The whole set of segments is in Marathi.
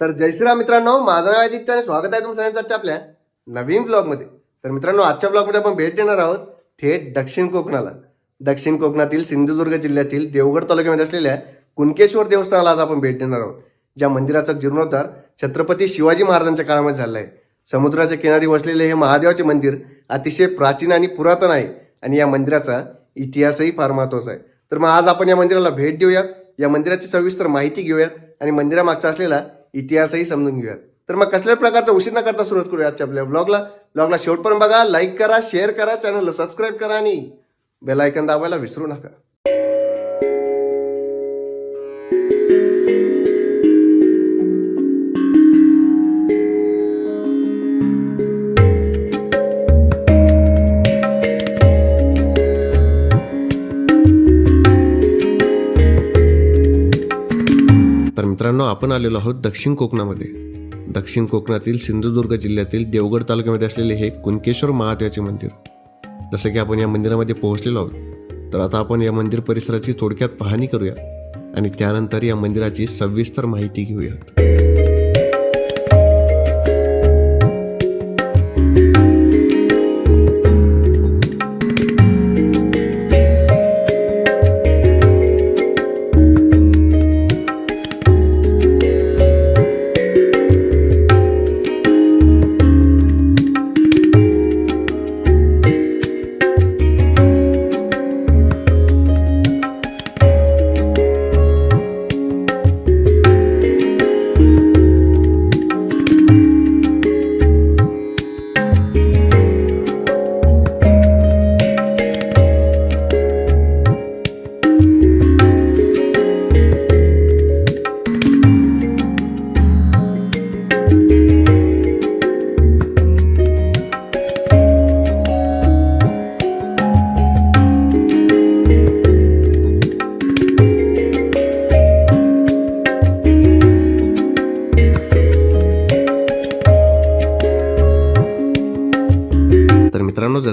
तर जय श्रीराम मित्रांनो माझं नाव आदित्य आणि स्वागत आहे तुमचं सगळ्यांचं आजच्या आपल्या नवीन ब्लॉगमध्ये तर मित्रांनो आजच्या ब्लॉगमध्ये आपण भेट देणार आहोत थेट दक्षिण कोकणाला. दक्षिण कोकणातील सिंधुदुर्ग जिल्ह्यातील देवगड तालुक्यामध्ये असलेल्या कुणकेश्वर देवस्थानाला आज आपण भेट देणार आहोत ज्या मंदिराचा जीर्णोद्धार छत्रपती शिवाजी महाराजांच्या काळामध्ये झाला आहे. समुद्राच्या किनारी वसलेले हे महादेवाचे मंदिर अतिशय प्राचीन आणि पुरातन आहे आणि या मंदिराचा इतिहासही फार महत्त्वाचा आहे. तर मग आज आपण या मंदिराला भेट देऊयात. या मंदिराची सविस्तर माहिती घेऊयात आणि मंदिरामागचा असलेला इतिहासही समजून घेऊयात. तर मग कसल्याच प्रकारचा उशीर न करता सुरुवात करूया आजच्या आपल्या ब्लॉगला ब्लॉगला शेवटपर्यंत बघा लाईक करा शेअर करा चॅनलला सबस्क्राईब करा आणि बेल आयकन दाबायला विसरू नका. आपण आलेलो आहोत दक्षिण कोकणामध्ये. दक्षिण कोकणातील सिंधुदुर्ग जिल्ह्यातील देवगड तालुक्यामध्ये असलेले हे कुणकेश्वर महादेवाचे मंदिर. जसं की आपण या मंदिरामध्ये पोहोचलेलो आहोत तर आता आपण या मंदिर परिसराची थोडक्यात पाहणी करूया आणि त्यानंतर या मंदिराची सविस्तर माहिती घेऊयात.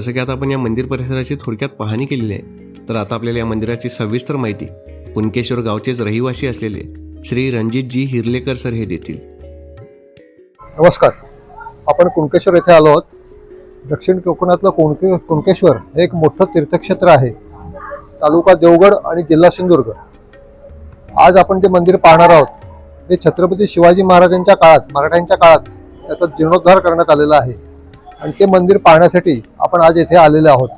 जसं की आता आपण या मंदिर परिसराची थोडक्यात पाहणी केलेली आहे तर आता आपल्याला या मंदिराची सविस्तर माहिती कुणकेश्वर गावचेच रहिवासी असलेले श्री रणजितजी हिरलेकर सर हे देतील. नमस्कार. आपण कुणकेश्वर येथे आलो आहोत. दक्षिण कोकणातलं कुणके कुणकेश्वर हे एक मोठं तीर्थक्षेत्र आहे. तालुका देवगड आणि जिल्हा सिंधुदुर्ग. आज आपण जे मंदिर पाहणार आहोत हे छत्रपती शिवाजी महाराजांच्या काळात मराठ्यांच्या काळात त्याचा जीर्णोद्धार करण्यात आलेला आहे. आणि ते मंदिर पाहण्यासाठी आपण आज येथे आलेले आहोत.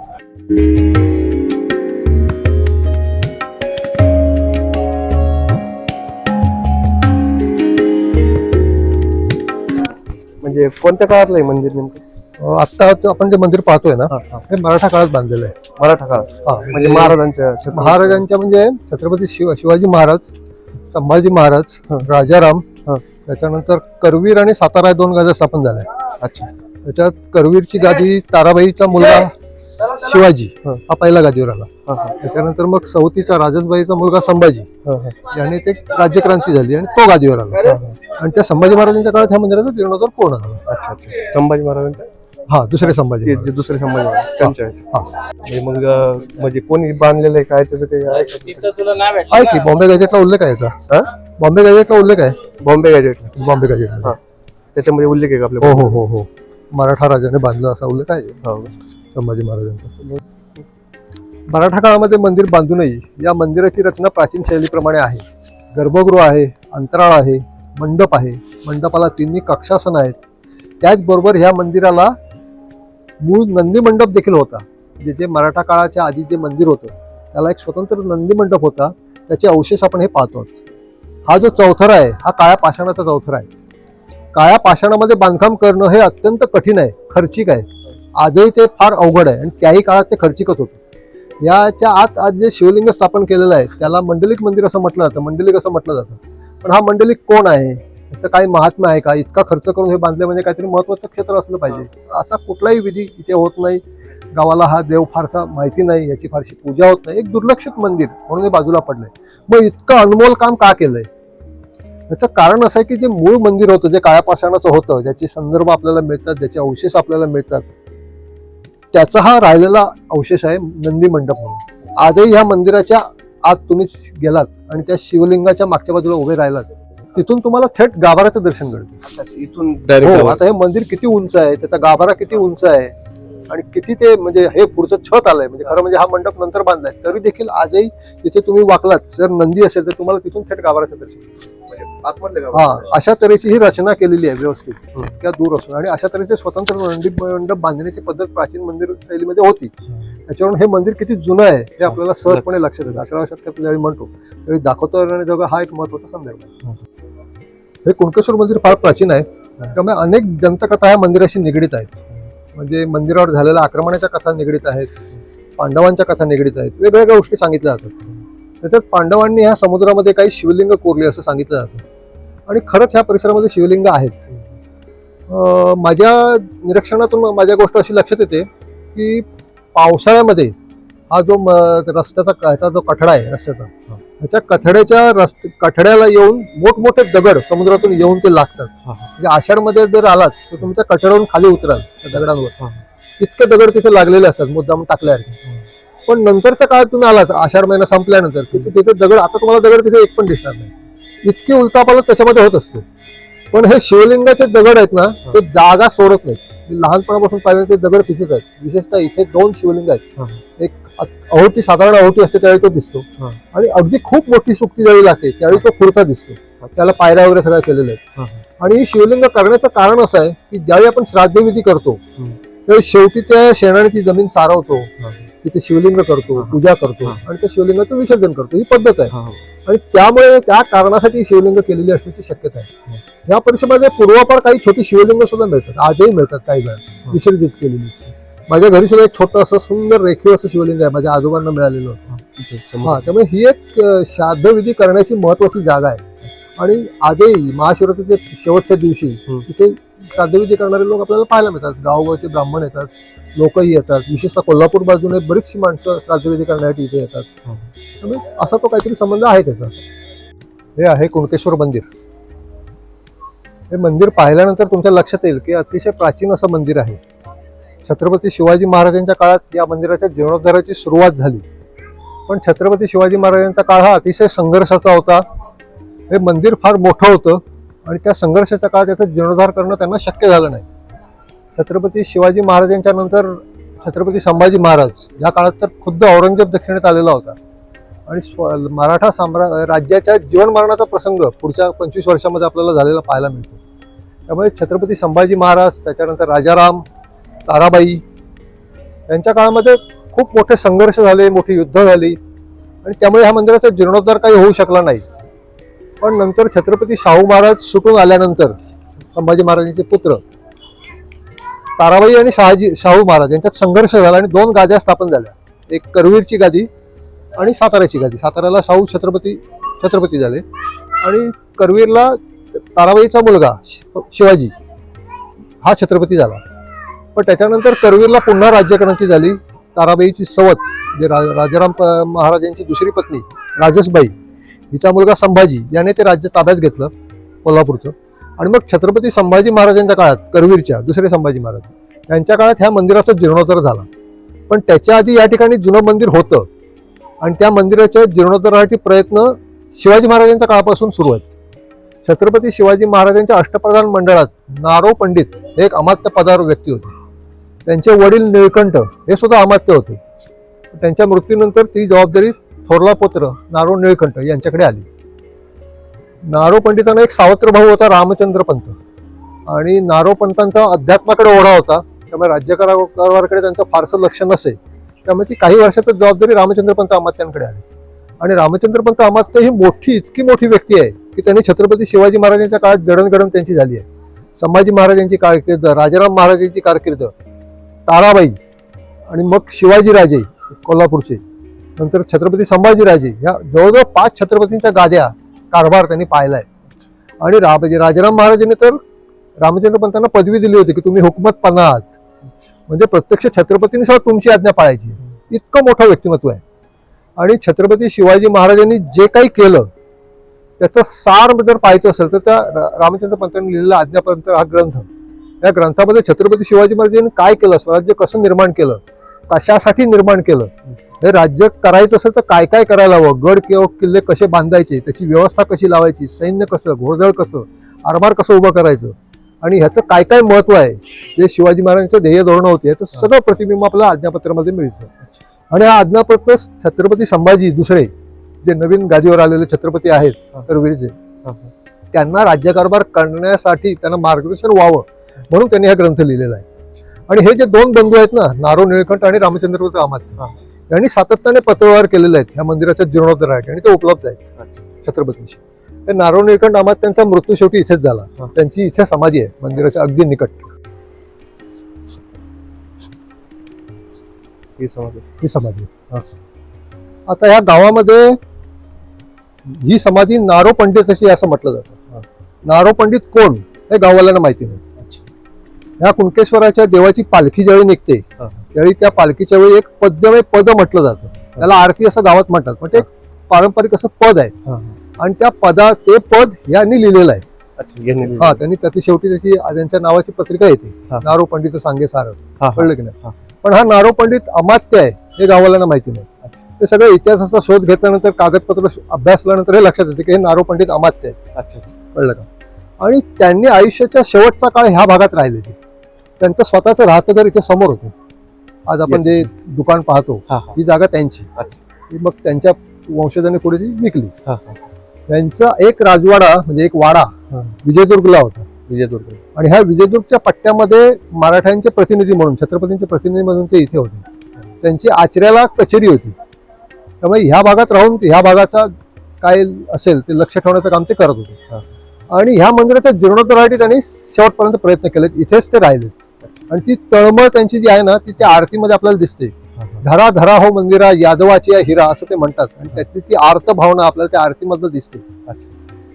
म्हणजे कोणत्या काळातलं आहे मंदिर नेमकं? जो आपण जे मंदिर पाहतोय ना हे मराठा काळात बांधलेलं आहे. मराठा काळात. हा, म्हणजे महाराजांच्या महाराजांच्या म्हणजे छत्रपती शिव शिवाजी महाराज संभाजी महाराज राजाराम. त्याच्यानंतर करवीर आणि सातारा दोन गाद्या स्थापन झाल्या. अच्छा. त्याच्यात करवीरची गादी ताराबाईचा मुलगा शिवाजी. हं. हा पहिला गादीवर आला हा, हा, त्याच्यानंतर मग सवतीचा राजसबाईचा मुलगा संभाजी. हा, हा. याने ते राज्यक्रांती झाली आणि तो गादीवर आला आणि त्या संभाजी महाराजांच्या काळात ह्या मंदिराचा जीर्णोद्धार पूर्ण झाला. अच्छा अच्छा. संभाजी महाराजांच्या? हा दुसरे संभाजी ते जे. दुसरे संभाजी महाराज. त्यांच्या. हा. म्हणजे मग अं, म्हणजे कोणी बांधलेलं आहे काय त्याचं काही आहे? का? तिथं तुला नाव आहे की बॉम्बे गॅजेटला उल्लेख आहे याचा. हा? बॉम्बे गॅजेटला उल्लेख आहे? बॉम्बे गॅजेट बॉम्बे गॅजेट हा. त्याच्यामध्ये उल्लेख आहे का आपल्या हो हो हो हो. मराठा राजाने बांधलं असा उल्लेख आहे. हो. संभाजी महाराजांचा. मराठा काळामध्ये मंदिर बांधूनही या मंदिराची रचना प्राचीन शैलीप्रमाणे आहे. गर्भगृह आहे अंतराळ आहे मंडप आहे. मंडपाला तिन्ही कक्षासन आहेत. त्याचबरोबर ह्या मंदिराला मूळ नंदी मंडप देखील होता जे मराठा काळाच्या आधी जे मंदिर होतं त्याला एक स्वतंत्र नंदी मंडप होता. त्याचे अवशेष आपण हे पाहतो आहोत. हा जो चौथरा आहे हा काळ्या पाषाणाचा चौथरा आहे. काळ्या पाषाणामध्ये बांधकाम करणं हे अत्यंत कठीण आहे खर्चिक आहे. आजही ते फार अवघड आहे आणि त्याही काळात ते खर्चिकच होतं. याच्या आत आज जे शिवलिंग स्थापन केलेलं आहे त्याला मंडलिक मंदिर असं म्हटलं जातं मंडलिक असं म्हटलं जातं. पण हा मंडलिक कोण आहे? याचं काही महात्म्य आहे का? इतका खर्च करून हे बांधले म्हणजे काहीतरी महत्वाचं क्षेत्र असलं पाहिजे. असा कुठलाही विधी इथे होत नाही. गावाला हा देव फारसा माहिती नाही याची फारशी पूजा होत नाही. एक दुर्लक्षित मंदिर म्हणून हे बाजूला पडलंय. मग इतकं अनमोल काम का केलंय? याचं कारण असं आहे की जे मूळ मंदिर होतं जे काळ्या पाषाणाचं होतं ज्याचे संदर्भ आपल्याला मिळतात ज्याचे अवशेष आपल्याला मिळतात त्याचा हा राहिलेला अवशेष आहे नंदी मंडप म्हणून. आजही ह्या मंदिराच्या आत तुम्ही गेलात आणि त्या शिवलिंगाच्या मागच्या बाजूला उभे राहिलात तिथून तुम्हाला थेट गाभाऱ्याचं दर्शन घडतं. इथून हो आता हे मंदिर किती उंच आहे त्याचा गाभारा किती उंच आहे आणि किती ते म्हणजे हे पुढचं छत आलंय म्हणजे खरं म्हणजे हा मंडप नंतर बांधलाय तरी देखील आजही तिथे तुम्ही वाकलात. जर नंदी असेल तर तुम्हाला तिथून थेट गाभाऱ्याचं दर्शन म्हणजे घडतं. हा अशा तऱ्हेची ही रचना केलेली आहे व्यवस्थित. त्या दूर असून. आणि अशा तऱ्हेचे स्वतंत्र नंदी मंडप बांधण्याची पद्धत प्राचीन मंदिर शैलीमध्ये होती. त्याच्यावरून हे मंदिर किती जुनं आहे हे आपल्याला सहजपणे लक्षात येतं. अकराव्या शतकात ज्यावेळी म्हणतो त्यावेळी दाखवतो आणि जगा हा एक महत्त्वाचा संदर्भ आहे. हे कुणकेश्वर मंदिर फार प्राचीन आहे. त्यामुळे अनेक दंतकथा या मंदिराशी निगडीत आहेत. म्हणजे मंदिरावर झालेल्या आक्रमणाच्या कथा निगडीत आहेत. पांडवांच्या कथा निगडीत आहेत. वेगवेगळ्या गोष्टी सांगितल्या जातात. त्याच्यात पांडवांनी ह्या समुद्रामध्ये काही शिवलिंग कोरली असं सांगितलं जातं. आणि खरंच ह्या परिसरामध्ये शिवलिंग आहेत. माझ्या निरीक्षणातून माझ्या गोष्ट अशी लक्षात येते की पावसाळ्यामध्ये हा जो म- रस्त्याचा ह्याचा जो कठडा आहे रस्त्याचा ह्याच्या कठड्याच्या रस्ते कठड्याला येऊन मोठमोठे दगड समुद्रातून येऊन ते लागतात. म्हणजे आषाढमध्ये जर आलात तर तुम्ही त्या कठड्यावरून खाली उतराल त्या दगडांवर. इतके दगड तिथे लागलेले असतात मुद्दाम टाकल्यासारखे. पण नंतरच्या काळात तुम्ही आलात आषाढ महिना संपल्यानंतर तिथे तिथे दगड आता तुम्हाला दगड तिथे एक पण दिसणार नाही. इतकी उलटापालट त्याच्यामध्ये होत असते. पण हे शिवलिंगाचे दगड आहेत ना ते जागा सोडत नाहीत. लहानपणापासून पाहिलं ते दगड तिथेच आहेत. विशेषतः इथे दोन शिवलिंग आहेत. एक अहोटी साधारण अहोटी असते त्यावेळी तो दिसतो. आणि अगदी खूप मोठी सुक्ती ज्यावेळी लागते त्यावेळी तो खुर्चा दिसतो. त्याला पायऱ्या वगैरे सगळ्या केलेल्या आहेत. आणि ही शिवलिंग करण्याचं कारण असं आहे की ज्यावेळी आपण श्राद्धविधी करतो. त्यावेळी शेवटी त्या शेणाने ती जमीन सारवतो. तिथे शिवलिंग करतो. पूजा करतो. आणि त्या शिवलिंगाचं विसर्जन करतो. ही पद्धत आहे. आणि त्यामुळे त्या कारणासाठी शिवलिंग केलेली असण्याची शक्यता आहे. या परिसरामध्ये पूर्वापार काही छोटी शिवलिंग सुद्धा मिळतात. आजही मिळतात काही वेळा. विसर्जित केलेली. माझ्या घरी सुद्धा एक छोटं असं सुंदर रेखीव असं शिवलिंग आहे. माझ्या आजोबांना मिळालेलं होतं. हा. त्यामुळे ही एक श्राद्धविधी करण्याची महत्वाची जागा आहे. आणि आजही महाशिवरात्रीच्या शेवटच्या दिवशी. तिथे श्राद्धविधी करणारे लोक आपल्याला पाहायला मिळतात. गावगावचे ब्राह्मण येतात लोकही येतात. विशेषतः कोल्हापूर बाजूने बरीचशी माणसं श्राद्धविधी करण्यासाठी इथे येतात. त्यामुळे असा तो काहीतरी संबंध आहे त्याचा. हे आहे कुणकेश्वर मंदिर. हे मंदिर पाहिल्यानंतर तुमच्या लक्षात येईल की अतिशय प्राचीन असं मंदिर आहे. छत्रपती शिवाजी महाराजांच्या काळात या मंदिराच्या जीर्णोद्धाराची सुरुवात झाली. पण छत्रपती शिवाजी महाराजांचा काळ हा अतिशय संघर्षाचा होता. हे मंदिर फार मोठं होतं. आणि त्या संघर्षाच्या काळात याचा जीर्णोद्धार करणं त्यांना शक्य झालं नाही. छत्रपती शिवाजी महाराजांच्या नंतर छत्रपती संभाजी महाराज या काळात तर खुद्द औरंगजेब दक्षिणेत आलेला होता. आणि स्व मराठा साम्रा राज्याच्या जीवनमरणाचा प्रसंग पुढच्या पंचवीस वर्षामध्ये आपल्याला झालेला पाहायला मिळतो. त्यामुळे छत्रपती संभाजी महाराज त्याच्यानंतर राजाराम ताराबाई यांच्या काळामध्ये खूप मोठे संघर्ष झाले मोठी युद्ध झाली. आणि त्यामुळे ह्या मंदिराचा जीर्णोद्धार काही होऊ शकला नाही. पण नंतर छत्रपती शाहू महाराज सुटून आल्यानंतर संभाजी महाराजांचे पुत्र ताराबाई आणि शहाजी शाहू महाराज यांच्यात संघर्ष झाला आणि दोन गाद्या स्थापन झाल्या. एक करवीरची गादी आणि साताऱ्याची गादी. साताऱ्याला शाहू छत्रपती छत्रपती झाले. आणि करवीरला ताराबाईचा मुलगा शि- शिवाजी हा छत्रपती झाला. पण त्याच्यानंतर करवीरला पुन्हा राज्यक्रांती झाली. ताराबाईची सवत जे रा राजाराम महाराजांची दुसरी पत्नी राजसबाई हिचा मुलगा संभाजी याने ते राज्य ताब्यात घेतलं कोल्हापूरचं. आणि मग छत्रपती संभाजी महाराजांच्या काळात करवीरच्या दुसरे संभाजी महाराज यांच्या काळात ह्या मंदिराचा जीर्णोद्धार झाला. पण त्याच्या आधी या ठिकाणी जुनं मंदिर होतं. आणि त्या मंदिराच्या जीर्णोद्धारासाठी प्रयत्न शिवाजी महाराजांच्या काळापासून सुरू आहेत. छत्रपती शिवाजी महाराजांच्या अष्टप्रधान मंडळात नारो पंडित हे एक अमात्य पदावर व्यक्ती होते. त्यांचे वडील निळकंठ हे सुद्धा अमात्य होते. त्यांच्या मृत्यूनंतर ती जबाबदारी थोरला पुत्र नारो निळकंठ यांच्याकडे आली. नारो पंडितांना एक सावत्र भाऊ होता रामचंद्र पंत. आणि नारो पंतांचा अध्यात्माकडे ओढा होता त्यामुळे राज्यकारभाराकडे त्यांचं फारसं लक्ष नसे त्यामुळे ती काही वर्षातच जबाबदारी रामचंद्र पंत अमात्यांकडे आली. आणि रामचंद्र पंत अमात्य ही मोठी इतकी मोठी व्यक्ती आहे की त्यांनी छत्रपती शिवाजी महाराजांच्या काळात जडणघडण त्यांची झाली आहे. संभाजी महाराजांची कारकीर्द राजाराम महाराजांची कारकीर्द ताराबाई आणि मग शिवाजीराजे कोल्हापूरचे. नंतर छत्रपती संभाजीराजे या जवळजवळ पाच छत्रपतींच्या गाद्या कारभार त्यांनी पाहिलाय. आणि रा म्हणजे राजाराम महाराजांनी तर रामचंद्र पंतांना पदवी दिली होती की तुम्ही हुकमत पन्हा आहात म्हणजे प्रत्यक्ष छत्रपतींनी तुमची आज्ञा पाळायची. इतकं मोठं व्यक्तिमत्व आहे. आणि छत्रपती शिवाजी महाराजांनी जे काही केलं त्याचं सार जर पाहायचं असेल तर त्या रामचंद्र पंतांनी लिहिलेला आज्ञापर्यंत हा ग्रंथ. या ग्रंथामध्ये छत्रपती शिवाजी महाराजांनी काय केलं स्वराज्य कसं निर्माण केलं कशासाठी निर्माण केलं हे राज्य करायचं असेल तर काय काय करायला हवं? गड किंवा किल्ले कसे बांधायचे? त्याची व्यवस्था कशी लावायची? सैन्य कसं? घोडदळ कसं? आरमार कसं उभं करायचं? आणि ह्याचं काय काय महत्त्व आहे? जे शिवाजी महाराजांचं ध्येय धोरण होते याचं सगळं प्रतिबिंब आपल्याला आज्ञापत्रामध्ये मिळतं. आणि हा आज्ञापत्र छत्रपती संभाजी दुसरे जे नवीन गादीवर आलेले छत्रपती आहेत करवीरचे त्यांना राज्यकारभार करण्यासाठी त्यांना मार्गदर्शन व्हावं म्हणून त्यांनी हा ग्रंथ लिहिलेला आहे. आणि हे जे दोन बंधू आहेत ना नारो निळकंठ आणि रामचंद्र अमात्य यांनी सातत्याने पत्रव्यवहार केलेले आहेत. ह्या मंदिराच्या जीर्णोद्धारासाठी आणि ते उपलब्ध आहेत. छत्रपतींशी. ते नारो निळकंठ अमात्यांचा मृत्यू शेवटी इथेच झाला. त्यांची इथे समाधी आहे मंदिराच्या अगदी निकट. हे समजलं ही समाधी. आता या गावामध्ये ही समाधी नारो पंडित अशी असं म्हटलं जातं. नारो पंडित कोण हे गाववाल्यांना माहिती नाही. या कुणकेश्वराच्या देवाची पालखी ज्यावेळी निघते. त्यावेळी त्या पालखीच्या वेळी एक पद्यमय पद म्हटलं जातं. त्याला आरती असं गावात म्हणतात. पण ते एक पारंपरिक असं पद आहे. आणि त्या पदा ते पद यांनी लिहिलेलं आहे. हा त्यांनी त्याची शेवटी त्याची त्यांच्या नावाची पत्रिका येते. नारो पंडित सांगे सारस. कळलं की. नाही? पण हा नारो पंडित अमात्य आहे हे गाववाल्यांना माहिती नाही. ते सगळं इतिहासाचा शोध घेतल्यानंतर कागदपत्र अभ्यासल्यानंतर हे लक्षात येते की हे नारो पंडित अमात्य आहे. कळलं का? आणि त्यांनी आयुष्याच्या शेवटचा काळ ह्या भागात राहिले त्यांचं स्वतःचं राहतं घर इथे समोर होतं. आज आपण. जे दुकान पाहतो ही जागा त्यांची. अच्छा. ती मग त्यांच्या वंशजांनी पुढे ती विकली त्यांचा एक राजवाडा म्हणजे एक वाडा हा. विजयदुर्गला होता. विजयदुर्ग. आणि ह्या विजयदुर्गच्या पट्ट्यामध्ये मराठ्यांचे प्रतिनिधी म्हणून छत्रपतींचे प्रतिनिधी म्हणून ते इथे होते. त्यांची आचऱ्याला कचेरी होती. त्यामुळे ह्या भागात राहून ह्या भागाचा काय असेल ते लक्ष ठेवण्याचं काम ते करत होते. आणि ह्या मंदिराच्या जीर्णोद्धारासाठी त्यांनी शेवटपर्यंत प्रयत्न केलेत. इथेच ते राहिले आणि ती तळमळ त्यांची जी आहे ना ती त्या आरतीमध्ये आपल्याला दिसते. धरा धरा हो मंदिरा यादवाची या हिरा असं ते म्हणतात. आणि त्याची ती आर्त भावना आपल्याला त्या आरतीमधलं दिसते.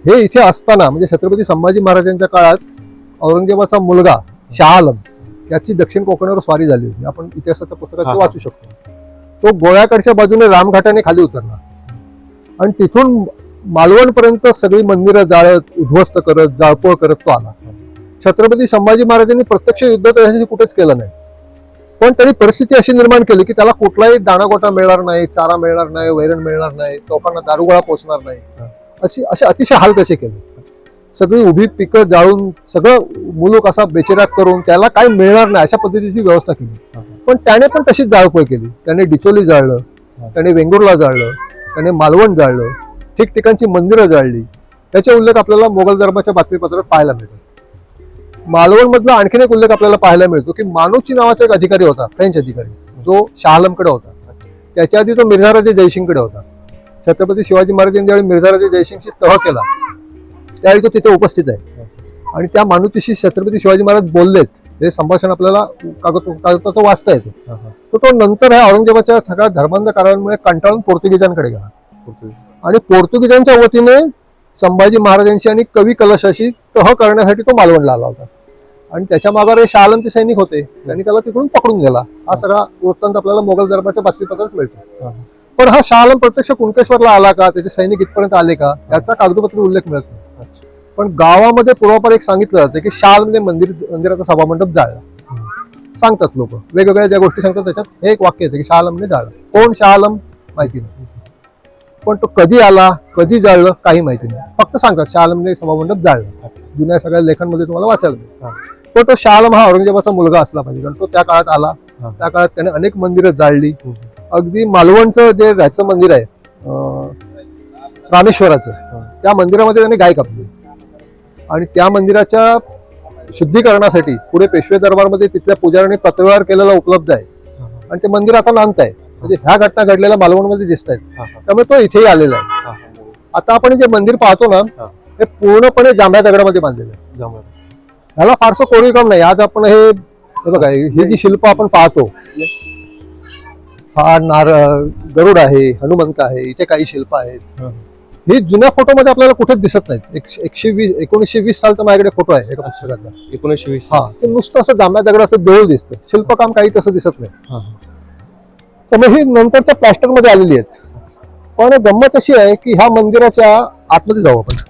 हे इथे असताना म्हणजे छत्रपती संभाजी महाराजांच्या काळात औरंगजेबाचा मुलगा शाह आलम याची दक्षिण कोकणावर स्वारी झाली होती. आपण इतिहासाच्या पुस्तकात. वाचू शकतो. तो गोव्याकडच्या बाजूने रामघाटाने खाली उतरला. आणि तिथून मालवणपर्यंत सगळी मंदिरं जाळत उद्ध्वस्त करत जाळपोळ करत तो आला. छत्रपती संभाजी महाराजांनी प्रत्यक्ष युद्ध तर कुठेच केलं नाही. पण त्यांनी परिस्थिती अशी निर्माण केली की त्याला कुठलाही दाणागोटा मिळणार नाही चारा मिळणार नाही वैरण मिळणार नाही लोकांना दारुगोळा पोचणार नाही. अशी असे अतिशय हाल त्याचे केले. सगळी उभी पिकं जाळून सगळं मुलूक असा बेचिराग करून त्याला काय मिळणार नाही अशा पद्धतीची व्यवस्था केली. पण त्याने पण तशीच जाळपोळ केली. त्याने डिचोली जाळलं त्याने वेंगुर्ला जाळलं त्याने मालवण जाळलं ठिकठिकाणची मंदिरं जाळली. त्याचे उल्लेख आपल्याला मोगल धर्माच्या बातमीपत्रात पाहायला मिळतात. मालवण मधला आणखीन एक उल्लेख आपल्याला पाहायला मिळतो की मानोची नावाचा एक अधिकारी होता फ्रेंच अधिकारी. जो शहालमकडे होता. त्याच्या आधी तो मिर्झाराजे जयसिंगकडे होता. छत्रपती शिवाजी महाराजांनी ज्यावेळी मिर्झाराजे जयसिंगशी तह केला त्यावेळी तो तिथे उपस्थित आहे. आणि त्या मानुतीशी छत्रपती शिवाजी महाराज बोललेत हे संभाषण आपल्याला कागद कागदपत्र वाचता येतो. तर तो नंतर ह्या औरंगजेबाच्या सगळ्या धर्मांध कारणांमुळे कंटाळून पोर्तुगीजांकडे गेला. आणि पोर्तुगीजांच्या वतीने संभाजी महाराजांशी आणि कवी कलशाशी तह करण्यासाठी तो मालवणला आला होता. आणि त्याच्यामागे शालमचे सैनिक होते. त्यांनी त्याला तिकडून पकडून गेला हा सगळा वृत्तांत आपल्याला मोगल दरबारच्या बातमीपत्रात मिळतो. पण हा शालम प्रत्यक्ष कुणकेश्वरला आला का? त्याचे सैनिक इथपर्यंत आले का? याचा कागदपत्र उल्लेख मिळत नाही. पण गावामध्ये पूर्वापार एक सांगितलं जातं की शालमने मंदिर मंदिराचा सभामंडप जाळला. सांगतात लोक. वेगवेगळ्या ज्या गोष्टी सांगतात त्याच्यात हे एक वाक्य येतं की शालमने जाळलं. कोण शालम? माहिती नाही. पण तो कधी आला कधी जाळलं काही माहिती नाही. फक्त सांगतात शालमने सभामंडप जाळलं. जुन्या सगळ्या लेखांमध्ये तुम्हाला वाचायला पण तो शालम हा औरंगजेबाचा मुलगा असला पाहिजे कारण तो त्या काळात आला. त्या काळात त्याने अनेक मंदिरं जाळली. अगदी मालवणचं जे राहायचं मंदिर आहे रामेश्वराचं त्या मंदिरामध्ये त्याने गाय कापली. आणि त्या मंदिराच्या शुद्धीकरणासाठी पुढे पेशवे दरबारमध्ये तिथल्या पुजाऱ्यांनी पत्रव्यवहार केलेला उपलब्ध आहे. आणि ते मंदिर आता नांत आहे. म्हणजे ह्या घटना घडलेल्या मालवणमध्ये दिसत आहेत. त्यामुळे तो इथेही आलेला आहे. आता आपण जे मंदिर पाहतो ना. हे. पूर्णपणे जांभ्या दगडामध्ये बांधलेलं आहे. ह्याला फारसं कोरीव काम नाही. आज आपण हे बघा ही जी शिल्प आपण पाहतो हा नार गरुड आहे हनुमंत आहे इथे काही शिल्प आहेत. ही. जुन्या फोटोमध्ये आपल्याला कुठेच दिसत नाहीत. एक- एकशे वीस एकोणीसशे वीस सालचा माझ्याकडे फोटो आहे एका पुस्तकातला. एकोणीसशे वीस हा ते नुसतं असं जांभ्या दगडाचं देऊळ दिसतं. शिल्पकाम काही तसं दिसत नाही. त्यामुळे ही. नंतरच्या प्लॅस्टरमध्ये आलेली आहेत. पण गंमत अशी आहे की ह्या मंदिराच्या आतमध्ये जाऊ आपण.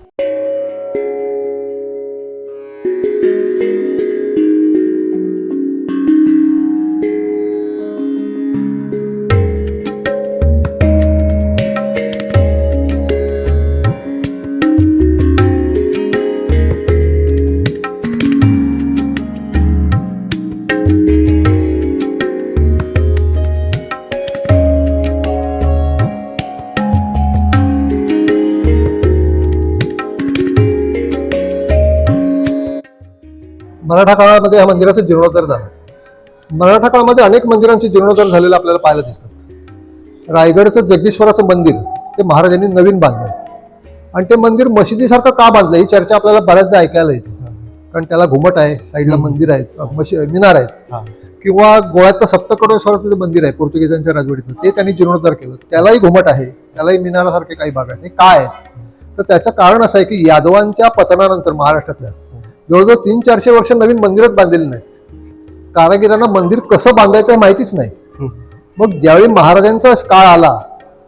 मराठा काळामध्ये या मंदिराचं जीर्णोद्धार झाला. मराठा काळामध्ये अनेक मंदिरांचे जीर्णोद्धार झालेलं आपल्याला पाहायला दिसतात रायगडचं जगदीश्वराचं मंदिर ते महाराजांनी नवीन बांधलं. आणि ते मंदिर मशिदीसारखं का बांधलं? ही चर्चा आपल्याला बऱ्याचदा ऐकायला येते. कारण त्याला घुमट आहे साईडला मंदिर आहेत मशी मिनार आहेत. किंवा गोव्यातलं सप्तकडोश्वराचं जे मंदिर आहे पोर्तुगीजांच्या राजवटीतलं ते त्यांनी जीर्णोद्धार केलं. त्यालाही घुमट आहे त्यालाही मिनारासारखे काही भाग आहेत. हे काय आहे? तर त्याचं कारण असं आहे की यादवांच्या पतनानंतर महाराष्ट्रातल्या जवळजवळ तीन चारशे वर्ष नवीन मंदिरच बांधलेली नाहीत. कारागिरांना मंदिर कसं बांधायचं माहितीच नाही. मग ज्यावेळी महाराजांचा काळ आला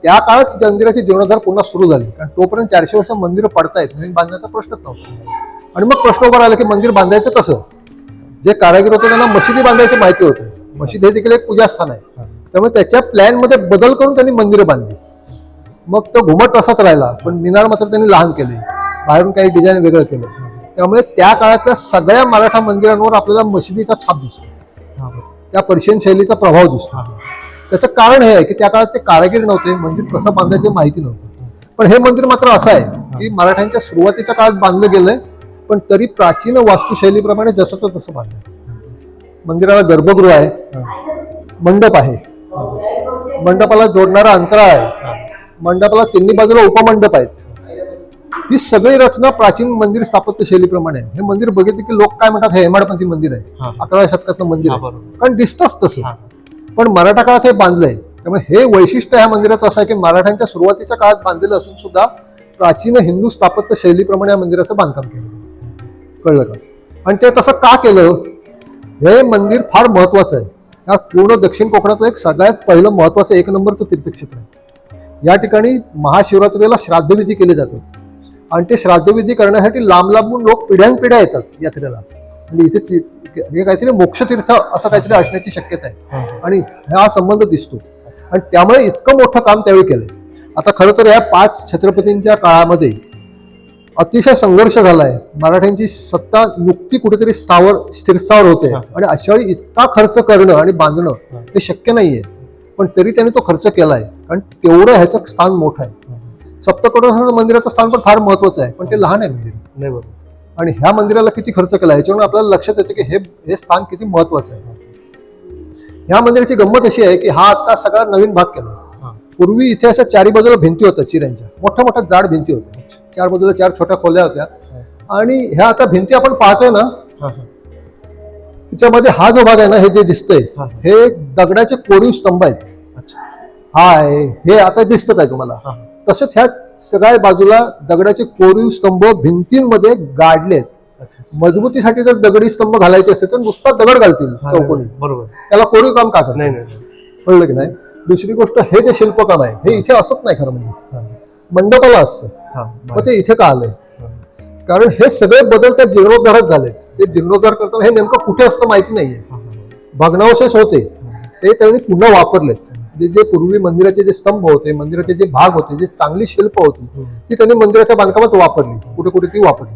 त्या काळात मंदिराची जीर्णोद्धार पुन्हा सुरू झाली. कारण तोपर्यंत चारशे वर्ष मंदिरं पडतायत नवीन बांधण्याचा प्रश्नच नव्हता. आणि मग प्रश्न उभा राहिला की मंदिर बांधायचं कसं? जे कारागीर होते त्यांना मशिदी बांधायची माहिती होते. मशीद हे देखील एक पूजास्थान आहे. त्यामुळे त्याच्या प्लॅनमध्ये बदल करून त्यांनी मंदिरं बांधली. मग तो घुमट तसाच राहिला पण मिनार मात्र त्यांनी लहान केले. बाहेरून काही डिझाईन वेगळं केलं. त्यामुळे त्या काळातल्या सगळ्या मराठा मंदिरांवर आपल्याला मशिदीचा छाप दिसतो. त्या पर्शियन शैलीचा प्रभाव दिसतो. त्याचं कारण हे आहे की त्या काळात ते कारागीर नव्हते मंदिर कसं बांधायचे माहिती नव्हतं. पण हे मंदिर मात्र असं आहे की मराठ्यांच्या सुरुवातीच्या काळात बांधलं गेलंय पण तरी प्राचीन वास्तुशैलीप्रमाणे जसं तसं बांधलं. मंदिराला गर्भगृह आहे मंडप आहे. मंडपाला जोडणारा अंतराळ आहे. मंडपाला तिन्ही बाजूला उपमंडप आहेत. ही सगळी रचना प्राचीन मंदिर स्थापत्य शैलीप्रमाणे आहे. हे मंदिर बघितलं की लोक काय म्हणतात हे हेमाडपंथी मंदिर आहे. अकराव्या शतकातलं मंदिर आहे. कारण दिसतच तसं. पण मराठा काळात हे बांधलंय. त्यामुळे हे वैशिष्ट्य ह्या मंदिराचं असं आहे की मराठ्यांच्या सुरुवातीच्या काळात बांधलेलं असून सुद्धा प्राचीन हिंदू स्थापत्य शैलीप्रमाणे या मंदिराचं बांधकाम केलं कळलं का? आणि ते तसं का केलं? हे मंदिर फार महत्वाचं आहे. या पूर्ण दक्षिण कोकणातलं एक सगळ्यात पहिलं महत्वाचं एक नंबरचं तीर्थक्षेत्र आहे. या ठिकाणी महाशिवरात्रीला श्राद्धविधी केले जातात. आणि ते श्राद्धविधी करण्यासाठी लांब लांबून लोक पिढ्यानपिढ्या येतात यात्रेला. आणि इथे हे काहीतरी मोक्षतीर्थ असं काहीतरी असण्याची शक्यता आहे. आणि हा संबंध दिसतो. आणि त्यामुळे इतकं मोठं काम त्यावेळी केलंय. आता खरं तर या पाच छत्रपतींच्या काळामध्ये अतिशय संघर्ष झालाय. मराठ्यांची सत्ता नुकती कुठेतरी स्थावर स्थिरस्थावर होते. आणि अशा वेळी इतका खर्च करणं आणि बांधणं हा. हे शक्य नाहीये. पण तरी त्याने तो खर्च केलाय. कारण तेवढं ह्याचं स्थान मोठं आहे. सप्तकोटेश्वर मंदिराचं स्थान पण फार महत्वाचं आहे पण ते लहान आहे मंदिर. नाही बरोबर. आणि ह्या मंदिराला किती खर्च केला ह्याच्यावरून आपल्याला लक्षात येतं की हे हे स्थान किती महत्वाचं आहे. ह्या मंदिराची गंमत अशी आहे की हा आता सगळा नवीन भाग केला. पूर्वी इथे अशा चारी बाजूला भिंती होत्या चिऱ्यांच्या. मोठ्या मोठ्या जाड भिंती होत्या. चार बाजूला चार छोट्या खोल्या होत्या. आणि ह्या आता भिंती आपण पाहतोय ना हा, हा. हा जो भाग आहे ना हे जे दिसतंय हा. दगडाचे कोरीव स्तंभ आहेत. हा आहे. हे आता दिसतच आहे तुम्हाला. हा. तसंच ह्या सगळ्या बाजूला दगडाचे कोरीव स्तंभ भिंतींमध्ये गाडलेत. मजबूतीसाठी जर दगडी स्तंभ घालायचे असते तर नुसता दगड घालतील चौकोनी. बरोबर. त्याला कोरीव काम का? नाही. कळलं की नाही? दुसरी गोष्ट हे जे शिल्पकाम आहे हे इथे असत नाही खरं म्हणजे. मंडपाला असतं. हा, मग ते इथे का आलंय. कारण हे सगळे बदल त्या जीर्णोद्धारात झाले ते जीर्णोद्धार करताना हे नेमकं कुठे असतं माहिती नाहीये. भग्नावशेष होते. ते त्यांनी पुन्हा वापरलेत. जे जे पूर्वी मंदिराचे जे स्तंभ होते मंदिराचे जे भाग होते जे चांगली शिल्प होती ती त्यांनी मंदिराच्या बांधकामात वापरली. कुठे कुठे ती वापरली.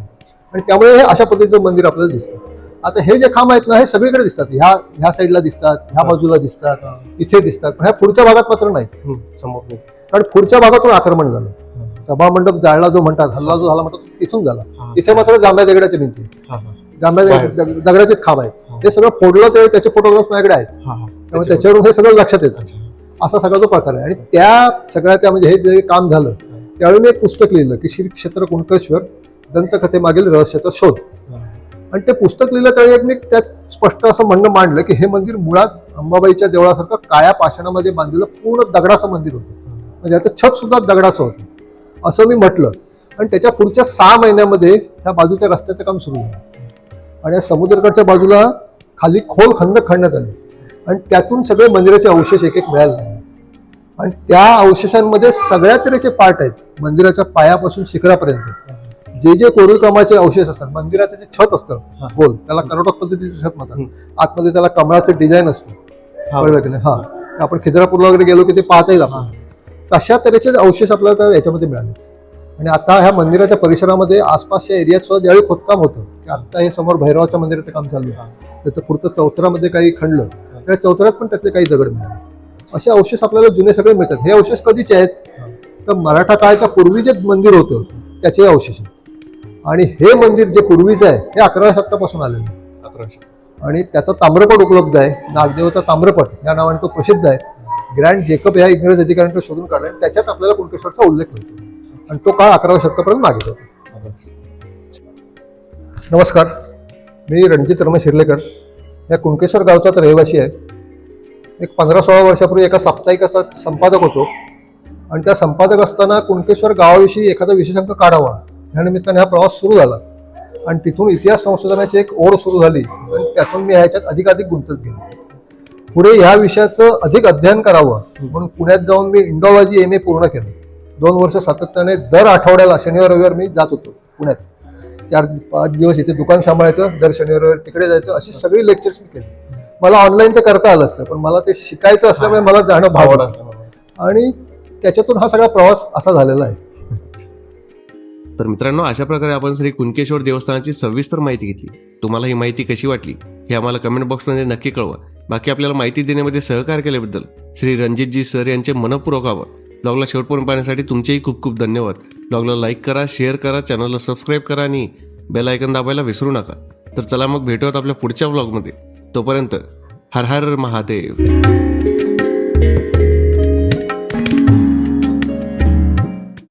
आणि त्यामुळे हे अशा पद्धतीचं मंदिर आपल्याला दिसतं. आता हे जे खांब आहेत ना हे सगळीकडे दिसतात. ह्या ह्या साईडला दिसतात ह्या बाजूला दिसतात इथे दिसतात. पण ह्या पुढच्या भागात मात्र नाही समोर. कारण पुढच्या भागातून आक्रमण झालं. सभा मंडप जाळला जो म्हणतात हल्ला जो झाला म्हणतात तिथून झाला. इथे मात्र जांभ्या दगडाच्या भिंती. जांभ्या दगडाचेच खांब आहेत. हा. सगळं फोडलं ते त्याचे फोटोग्राफ माझ्याकडे आहेत. त्यामुळे त्याच्यावरून हे सगळं लक्षात येतं. असा सगळा जो प्रकार आहे. आणि त्या सगळ्या त्या म्हणजे हे जे काम झालं त्यावेळी मी एक पुस्तक लिहिलं की श्री क्षेत्र कुणकेश्वर दंतकथेमागील रहस्याचा शोध. आणि ते पुस्तक लिहिलं त्यावेळी एक मी त्यात स्पष्ट असं म्हणणं मांडलं की हे मंदिर मुळात अंबाबाईच्या देवळासारखं काळ्या पाषाणामध्ये बांधलेलं पूर्ण दगडाचं मंदिर होतं. म्हणजे याचं छत सुद्धा दगडाचं होतं. असं मी म्हटलं. आणि त्याच्या पुढच्या सहा महिन्यामध्ये त्या बाजूच्या रस्त्याचं काम सुरू झालं. आणि या समुद्रकडच्या बाजूला खाली खोल खंद खणण्यात आले. आणि त्यातून सगळे मंदिराचे अवशेष एक एक लागले आणि त्या अवशेषांमध्ये सगळ्या तऱ्हेचे पार्ट आहेत मंदिराच्या पायापासून शिखरापर्यंत. जे जे कोरीव कामाचे अवशेष असतात मंदिराचं जे छत असतं. गोल त्याला कर्नाटक पद्धतीचं छत म्हणतात. आतमध्ये त्याला कमळाचं डिझाईन असतं. हा. आपण खिद्रापूरला वगैरे गेलो की ते पाहता येईल. आपण तशा तऱ्हेचे अवशेष आपल्याला याच्यामध्ये मिळाले. आणि आता ह्या मंदिराच्या परिसरामध्ये आसपासच्या एरियात सुद्धा ज्यावेळी खोदकाम होतं की आता हे समोर भैरवाच्या मंदिराचं काम चालू आहे त्याचं पुढचं चौथऱ्यामध्ये काही खणलं त्या चौथऱ्यात पण त्यातले काही दगड मिळाले. असे अवशेष आपल्याला जुने सगळे मिळतात. हे अवशेष कधीचे आहेत? तर मराठा काळाच्या पूर्वी जे मंदिर होतं. त्याचे अवशेष आहेत. आणि हे मंदिर जे पूर्वीचं आहे हे अकराव्या शतकापासून आलेलं आहे. अकराशे आणि त्याचा ताम्रपट उपलब्ध आहे. नागदेवचा ताम्रपट या नावाने तो प्रसिद्ध आहे. ग्रँड जेकब ह्या इंग्रज अधिकाऱ्याने तो शोधून काढला आणि त्याच्यात आपल्याला कुणकेश्वरचा उल्लेख मिळतो. आणि तो काळ अकराव्या शतकापर्यंत मागे जातो. नमस्कार. मी रणजित रमेश शिर्लेकर या कुणकेश्वर गावचा तर रहिवासी आहे. एक पंधरा सोळा वर्षापूर्वी एका साप्ताहिकाचा संपादक होतो. आणि त्या संपादक असताना कुणकेश्वर गावाविषयी एखादा विशेषांक काढावा या निमित्ताने हा प्रवास सुरू झाला. आणि तिथून इतिहास संशोधनाची एक ओढ सुरू झाली आणि त्यातून मी ह्याच्यात अधिकाधिक गुंतत गेलो. पुढे ह्या विषयाचं अधिक अध्ययन करावं म्हणून पुण्यात जाऊन मी इंडॉलॉजी एम ए पूर्ण केलं. दोन वर्ष सातत्याने दर आठवड्याला शनिवार रविवार मी जात होतो पुण्यात. चार पाच दिवस इथे दुकान सांभाळायचं दर शनिवार तिकडे जायचं अशी सगळी लेक्चर्स मी केली. मला ऑनलाईन ते करता आलंच नाही पण मला ते शिकायचं असल्यामुळे मला जाणं आवड. असल्यामुळे. आणि त्याच्यातून हा सगळा प्रवास असा झालेला आहे. तर मित्रांनो अशा प्रकारे आपण श्री कुणकेश्वर देवस्थानाची सविस्तर माहिती घेतली. तुम्हाला ही माहिती कशी वाटली हे आम्हाला कमेंट बॉक्समध्ये नक्की कळवा. बाकी आपल्याला माहिती देण्यामध्ये सहकार्य केल्याबद्दल श्री रणजितजी सर यांचे मनपूर्वक आभार. ब्लॉगला शेवटपर्यंत पाहण्यासाठी तुमचेही खूप खूप धन्यवाद. ब्लॉगला लाईक करा शेअर करा चॅनलला सबस्क्राईब करा आणि बेल आयकन दाबायला विसरू नका. तर चला मग भेटूयात आपल्या पुढच्या ब्लॉगमध्ये तोपर्यंत हर हर महादेव.